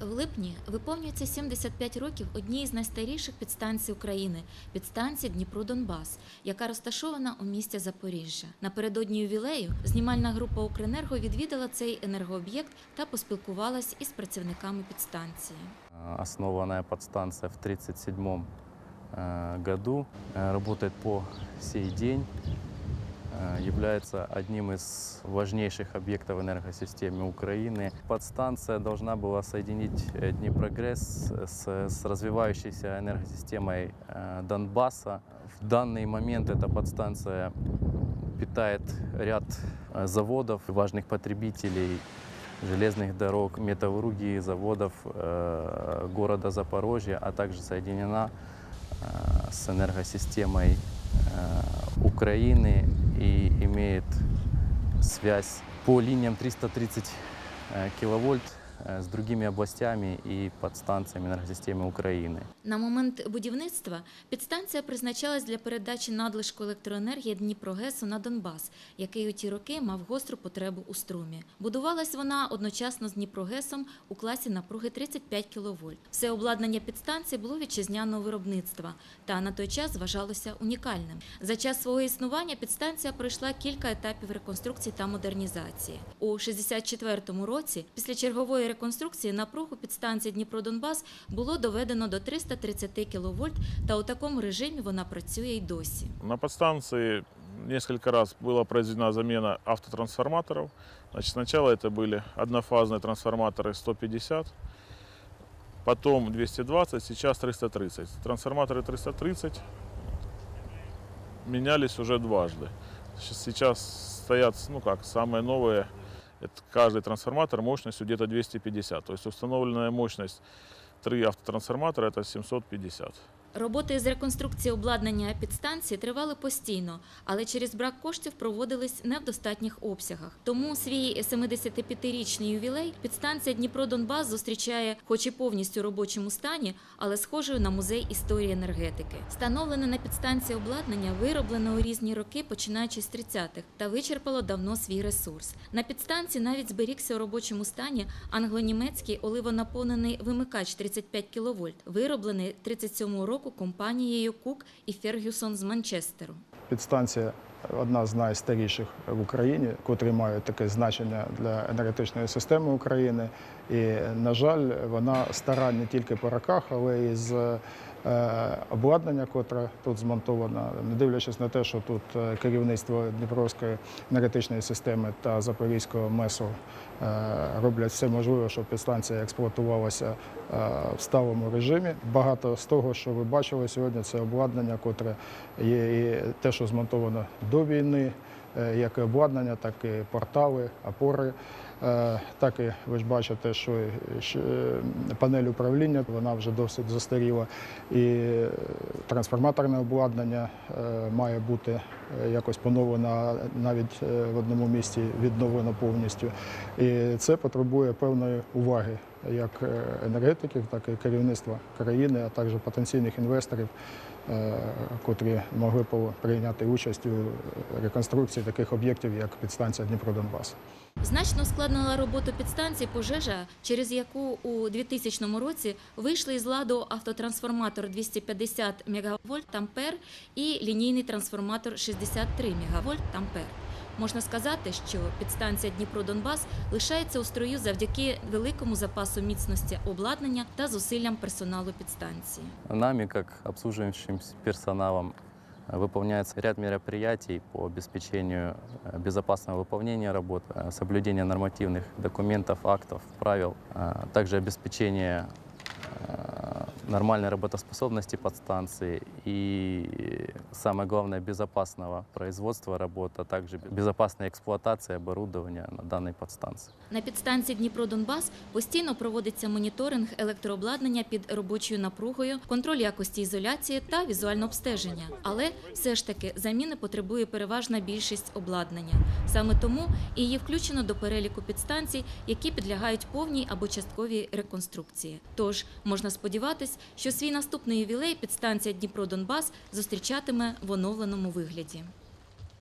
В липні виповнюється 75 років однієї з найстаріших підстанцій України підстанції Дніпро-Донбас, яка розташована у місті Запоріжжя. Naпередодні ювілею знімальна група Укренерго відвідала цей енергооб'єкт та поспілкувалась із працівниками підстанції. Э, Основанная подстанция в 1937 году, э, работает по сей день, э, Является одним из важнейших объектов энергосистемы Украины. Подстанция должна была соединить э, Днепрогресс с, с развивающейся энергосистемой э, Донбасса. В данный момент эта подстанция питает ряд э, заводов, важных потребителей железных дорог, металлургии, заводов э, города Запорожья, а также соединена э, с энергосистемой э, Украины и имеет связь по линиям 330 э, киловольт э, с другими областями и подстанциями энергосистемы Украины. На момент будівництва підстанція призначалась для передачі надлишку електроенергії Дніпрогесу на Донбас, який у ті роки мав гостру потребу у струмі. Будувалась вона одночасно з Дніпрогесом у класі напруги 35 кВт. Все обладнання підстанції було вітчизняного виробництва та на той час вважалося унікальним. За час свого існування підстанція пройшла кілька етапів реконструкції та модернізації. У 64-му році, після чергової реконструкції, напругу підстанції Дніпро-Донбас було доведено до 330 кВт, та у такому режимі вона працює й досі. На подстанции несколько раз была произведена замена автотрансформаторов. Значит, сначала это были однофазные трансформаторы 150, потом 220, сейчас 330. Трансформаторы 330 менялись уже дважды. Щас- Сейчас стоят, ну как, самые новые, это каждый трансформатор мощностью где-то 250. То есть установленная мощность три автотрансформатора это 750. Роботи з реконструкції обладнання підстанції тривали постійно, але через брак коштів проводились не в достатніх обсягах. Тому свій 75-річний ювілей підстанція Дніпро-Донбас зустрічає, хоч і повністю робочому стані, але схожою на музей історії енергетики. Встановлене на підстанції обладнання вироблене у різні роки, починаючи з 30-х, та вичерпало давно свій ресурс. На підстанції навіть зберігся у робочому стані англо-німецький оливонаповнений вимикач 35 кВт, вироблений 37 року компанією Кук і Фергюсон з Манчестеру. Підстанція одна з найстаріших в Україні, котрі мають таке значення для енергетичної системи України. І, на жаль, вона стара не тільки по роках, але й з обладнання, котре тут змонтовано, не дивлячись на те, що тут е, керівництво Дніпровської енергетичної системи та Запорізького МЕСу е, роблять все можливе, щоб підстанція експлуатувалася е, в сталому режимі. Багато з того, що ви бачили сьогодні, це обладнання, котре є і те, що змонтовано до війни, е, як і обладнання, так і портали, опори. Е, Так і ви ж бачите, що е, панель управління вона вже досить застаріла, і е, трансформаторне обладнання е, має бути е, якось поновлено, навіть е, в одному місці відновлено повністю. І це потребує певної уваги як е, енергетиків, так і керівництва країни, а також потенційних інвесторів, е, котрі могли б прийняти участь у реконструкції таких об'єктів, як підстанція Дніпро-Донбас. Значно ускладнила роботу підстанції пожежа, через яку у 2000 році вийшли із ладу автотрансформатор 250 МВт Ампер і лінійний трансформатор 63 МВт Ампер. Можна сказати, що підстанція Дніпро-Донбас лишається у строю завдяки великому запасу міцності обладнання та зусиллям персоналу підстанції. Нами, как обслуживающим персоналом, э, выполняется ряд мероприятий по обеспечению э, безопасного выполнения работ, э, соблюдения нормативных документов, актов, правил, а также обеспечение э, нормальной работоспособности подстанции и, самое главное, безопасного производства работ, а также безопасной эксплуатации оборудования на данной подстанции. На підстанції Дніпро-Донбас постійно проводиться моніторинг електрообладнання під робочою напругою, контроль якості ізоляції та візуальне обстеження. Але все ж таки заміни потребує переважна більшість обладнання. Саме тому її включено до переліку підстанцій, які підлягають повній або частковій реконструкції. Тож можна що свій наступний ювілей підстанція Дніпро-Донбас зустрічатиме в оновленому вигляді.